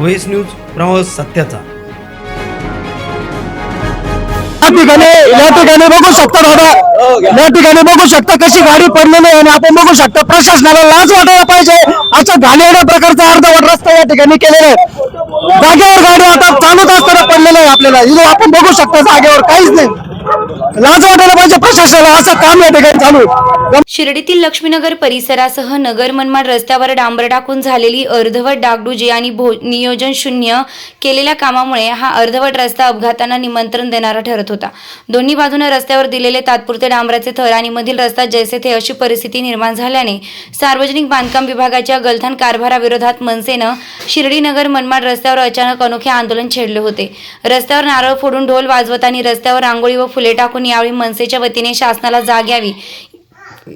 Voice news प्रवास सत्याचा. या ठिकाणी या ठिकाणी बघू शकता दादा. या ठिकाणी बघू शकता कशी गाडी पडलेली आहे आणि आपण बघू शकता प्रशासनाला लाच वाटायला पाहिजे. अशा घाणेरड्या प्रकारचा अर्धवट रस्ता या ठिकाणी केलेला आहे. जागेवर गाडी आता चालूच असताना पडलेला आहे आपल्याला. आपण बघू शकता जागेवर काहीच नाही. लाज वाटायला पाहिजे प्रशासनाला असं काम या ठिकाणी चालू आहे. शिर्डीतील लक्ष्मीनगर परिसरासह नगर मनमाड रस्त्यावर डांबर टाकून झालेली अर्धवट डागडुजी आणि नियोजन शून्य केलेल्या कामामुळे हा अर्धवट रस्ता अपघातांना निमंत्रण देणारा ठरत होता दोन्ही बाजूने रस्त्यावर दिलेले तात्पुरते डांबराचे थर आणि मधील रस्ता जैसे थे अशी परिस्थिती निर्माण झाल्याने सार्वजनिक बांधकाम विभागाच्या गलथान कारभाराविरोधात मनसेनं शिर्डी नगर मनमाड रस्त्यावर अचानक अनोखे आंदोलन छेडले होते रस्त्यावर नारळ फोडून ढोल वाजवत आणि रस्त्यावर रांगोळी व फुले टाकून यावेळी मनसेच्या वतीने शासनाला जाग यावी.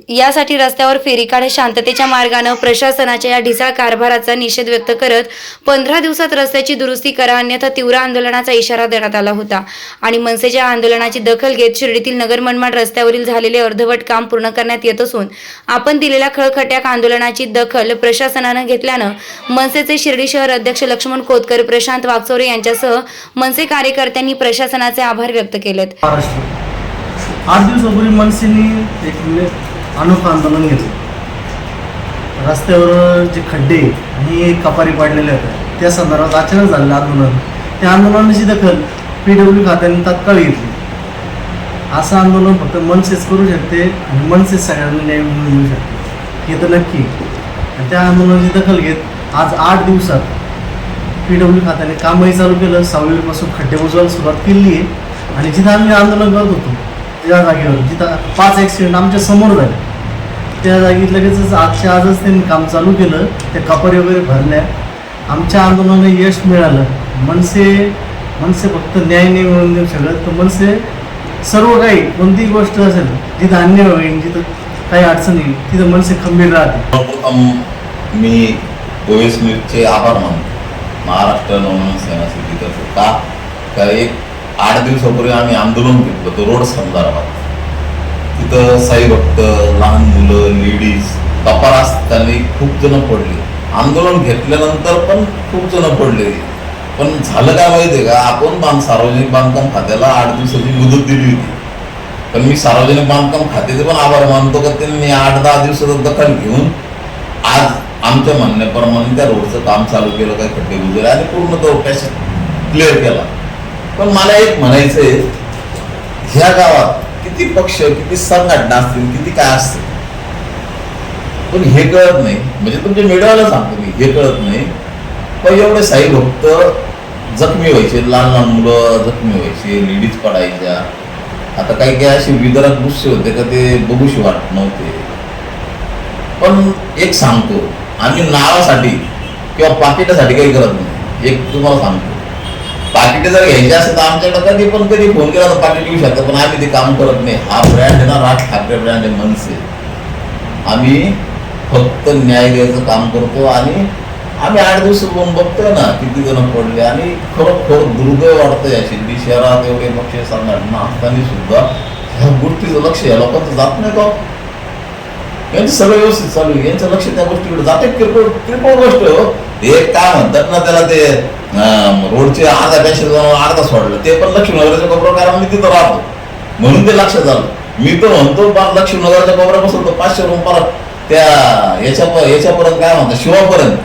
यासाठी रस्त्यावर फेरी काढत शांततेच्या मार्गानं प्रशासनाच्या या ढिसाळ कारभाराचा निषेध व्यक्त करत पंधरा दिवसात रस्त्याची दुरुस्ती करा अन्यथा तीव्र आंदोलनाचा इशारा देण्यात आला होता. आणि मनसेच्या आंदोलनाची दखल घेत शिर्डीतील नगर मनमाड रस्त्यावरील झालेले अर्धवट काम पूर्ण करण्यात येत असून आपण दिलेल्या खळखट्याक आंदोलनाची दखल प्रशासनानं घेतल्यानं मनसेचे शिर्डी शहर अध्यक्ष लक्ष्मण कोतकर प्रशांत वागचोरे यांच्यासह मनसे कार्यकर्त्यांनी प्रशासनाचे आभार व्यक्त केलेत. आठ दिवसापूर्वी मनसेने एक अनोखं आंदोलन घेतलं. रस्त्यावर जे खड्डे आणि कपारी पाडलेले होते त्या संदर्भात अचानक झालेलं आंदोलन. त्या आंदोलनाची दखल पी डब्ल्यू खात्याने तात्काळ घेतली. असं आंदोलन फक्त मनसेच करू शकते आणि मनसेच सगळ्यांना न्याय मिळून देऊ शकते. हे तर नक्की. आणि त्या आंदोलनाची दखल घेत आज आठ दिवसात पी डब्ल्यू खात्याने कामही चालू केलं. सावलीपासून खड्डे बुजवायला सुरुवात केली आहे. आणि जिथं आम्ही आंदोलन करत होतो त्या जागेवर जिथं पाच ॲक्सिडेंट आमच्यासमोर झाले. त्या जागी लगेचच आजच्या आजच त्यांनी काम चालू केलं. त्या कपारी वगैरे भरल्या. आमच्या आंदोलनाला यश मिळालं. मनसे मनसे फक्त न्याय नाही मिळून देऊ शकत. तर मनसे सर्व काही कोणतीही गोष्ट असेल जिथं अन्याय होईल जिथं काही अडचण येईल तिथं मनसे खंबीर राहते सर्वप्रथम मी ओएस न्यूजचे आभार मानतो. महाराष्ट्र नवनवीन सेना समितीतर्फे का? का एक आठ दिवसापूर्वी आम्ही आंदोलन घेतलं होतं रोड संदर्भात तिथं साई भक्त लहान मुलं लेडीज कपार असताना खूप जण पडले. आंदोलन घेतल्यानंतर पण खूप जण पडले. पण झालं काय माहिती आहे का? आपण बांध सार्वजनिक बांधकाम खात्याला आठ दिवसाची मुदत दिली होती. पण मी सार्वजनिक बांधकाम खात्याचे पण आभार मानतो का? त्यांनी आठ दहा दिवसाचा दखल घेऊन आज आमच्या म्हणण्याप्रमाणे त्या रोडचं काम चालू केलं काय खड्डे गुजरे आणि पूर्ण तो कॅश क्लिअर केला. पण मला एक म्हणायचंय ह्या गावात किती पक्ष किती संघटना असतील किती काय असतील? पण हे कळत नाही. म्हणजे तुमच्या मीडियाला सांगतो मी हे कळत नाही. पण एवढे साई भक्त जखमी व्हायचे लहान लहान मुलं जखमी व्हायचे लेडीज पडायच्या. आता काही काही असे विदरात गुस्से होते का ते बघूशी वाटत नव्हते. पण एक सांगतो आम्ही नावासाठी किंवा पाकिटासाठी काही करत नाही. एक तुम्हाला सांगतो. पाकिटे जर घ्यायचे असेल तर आमच्याकडे कधी पण कधी फोन केला तर पाकिट येऊ शकतं पण आम्ही ते काम करत नाही. हा ब्रँड आहे ना राज ठाकरे ब्रँड आहे मनसे. आम्ही फक्त न्याय द्यायचं काम करतो आणि आम्ही आठ दिवस बघून बघतोय ना किती जण पडले आणि खरोखर दुर्दैव वाटतं या शिंदी शहरात एवढे पक्ष संघटना असताना सुद्धा ह्या गोष्टीचं लक्ष या लोकांचं जात नाही का? यांचं सगळं व्यवस्थित चालू आहे. यांचं लक्ष त्या गोष्टीकडे जाते किरकोळ किरकोळ गोष्ट हो. हे काय म्हणतात ना त्याला ते रोडचे अर्धा पॅशे अर्धा सोडलं. ते पण लक्ष्मीनगरच्या कोपऱ्यावर मी तिथं राहतो. म्हणून ते लक्षात आलं मी तर म्हणतो बा लक्ष्मीनगरच्या कोपऱ्यापासून तो पाचशे रुपयाला त्या याच्या याच्यापर्यंत काय म्हणतो शिवापर्यंत.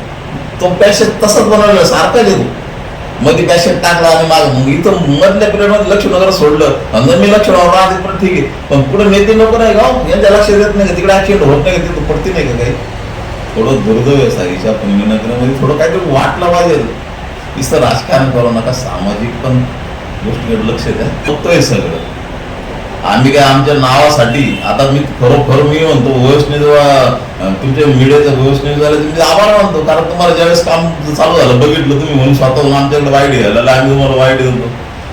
तो पॅशेट तसंच बनवलं सारखा येतो. मध्ये पॅशेट टाकला आणि माग मग इथं मधल्या पिरियडमध्ये लक्ष्मीनगर सोडलं. आणि मी लक्ष्मीनगर राहते पण ठीक आहे. पण पुढे नेते लोक नाही का हो? यांच्या लक्ष देत नाही का? तिकडे ऍक्सिडेंट होत नाही का? तिथं पडते नाही का काही? थोडं दुर्दैव आहे साईच्या पुण्यनगरामध्ये थोडं काहीतरी वाटलं पाहिजे. नुसतं राजकारण करू नका सामाजिक पण गोष्टीकडे लक्ष द्या. बघतोय सगळं. आम्ही काय आमच्या नावासाठी आता मी खरोखर मी म्हणतो वयसने जेव्हा तुमच्या मीडियाचं वयसने झालं तुम्ही आभार मानतो. कारण तुम्हाला ज्यावेळेस काम चालू झालं बघितलं तुम्ही म्हणून स्वतःहून आमच्याकडे वाईट घ्यायला आम्ही तुम्हाला वाईट देतो.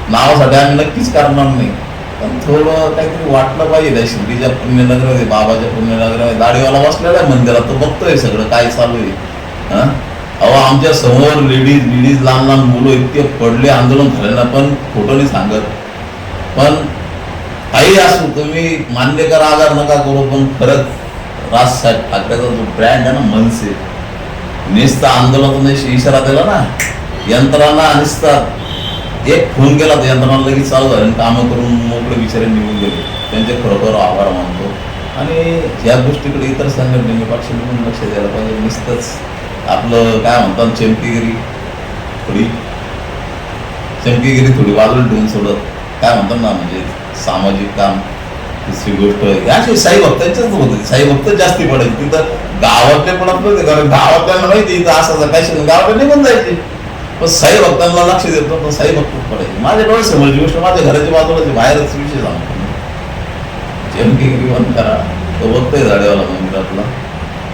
नावासाठी आम्ही नक्कीच करणार नाही. पण थोडं काहीतरी वाटलं पाहिजे त्या शिर्डीच्या पुण्यनगरमध्ये बाबाच्या पुण्यनगरमध्ये. दाढीवाला बसलेला आहे मंदिरात तो बघतोय सगळं काय चालू आहे. हा? अहो आमच्यासमोर लेडीज लेडीज लहान लहान मुलं इतके पडले आंदोलन झालेलं पण खोटं नाही सांगत. पण काही असो तुम्ही मान्य करा आजार नका करू पण खरंच राजसाहेब ठाकरेचा जो ब्रँड आहे ना मनसे नेस्त आंदोलनाचा इशारा दिला ना. यंत्रणा निसता एक फोन केला तर यंत्रणा लगेच चालू झाले आणि कामं करून मोकळे बिचारे निघून गेले. त्यांचे खरोखर आभार मानतो. आणि या गोष्टीकडे इतर संघटनेने पक्षाने पण लक्ष द्यायला पाहिजे. नुसतंच आपलं काय म्हणतात चमकीगिरी? थोडी? चमकीगिरी थोडी वाजवून ठेवून सोडत. काय म्हणतात ना म्हणजे सामाजिक काम दुसरी गोष्ट. या अशी साई भक्तांच्याच होते साई भक्त जास्ती पडायचे. तिथं गावातले पडत नव्हते कारण गावातल्या माहिती इथं असं काय काही गावाकडे निघून जायचे. पण साई भक्तांना लक्ष देत नव्हतं साई भक्त पडायचे. माझ्या डोळे समजली गोष्ट माझ्या घराच्या बाजूला बाहेरच विषय सांगतो. चमकीगिरी बंद करा. तो बघतोय झाडेवाला मंदिरातला.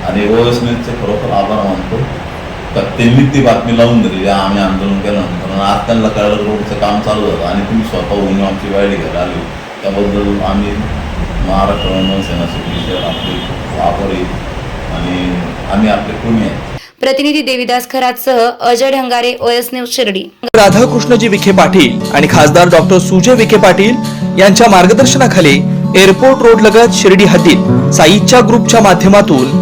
आणि ओएस न्यूजचे खरोखर आभार मानतो. का त्यांनी ती बातमी लावून दिली. आम्ही आंदोलन केलं नंतर. आणि आज त्यांना कळलं रोडचं काम चालू झालं आणि तुम्ही स्वतःहून आमची वाईट घ्यायला आली. त्याबद्दल आम्ही महाराष्ट्र सेनाचे आपले खूप आभारी आणि आम्ही आपले पुणे आहे. प्रतिनिधी देविदास खरातसह अजय ढंगारे ओएस न्यूज शिर्डी. राधाकृष्णजी विखे पाटील आणि खासदार डॉक्टर सुजय विखे पाटील यांच्या मार्गदर्शनाखाली एअरपोर्ट रोड लगत शिर्डी हद्दीत साईच्या ग्रुपच्या माध्यमातून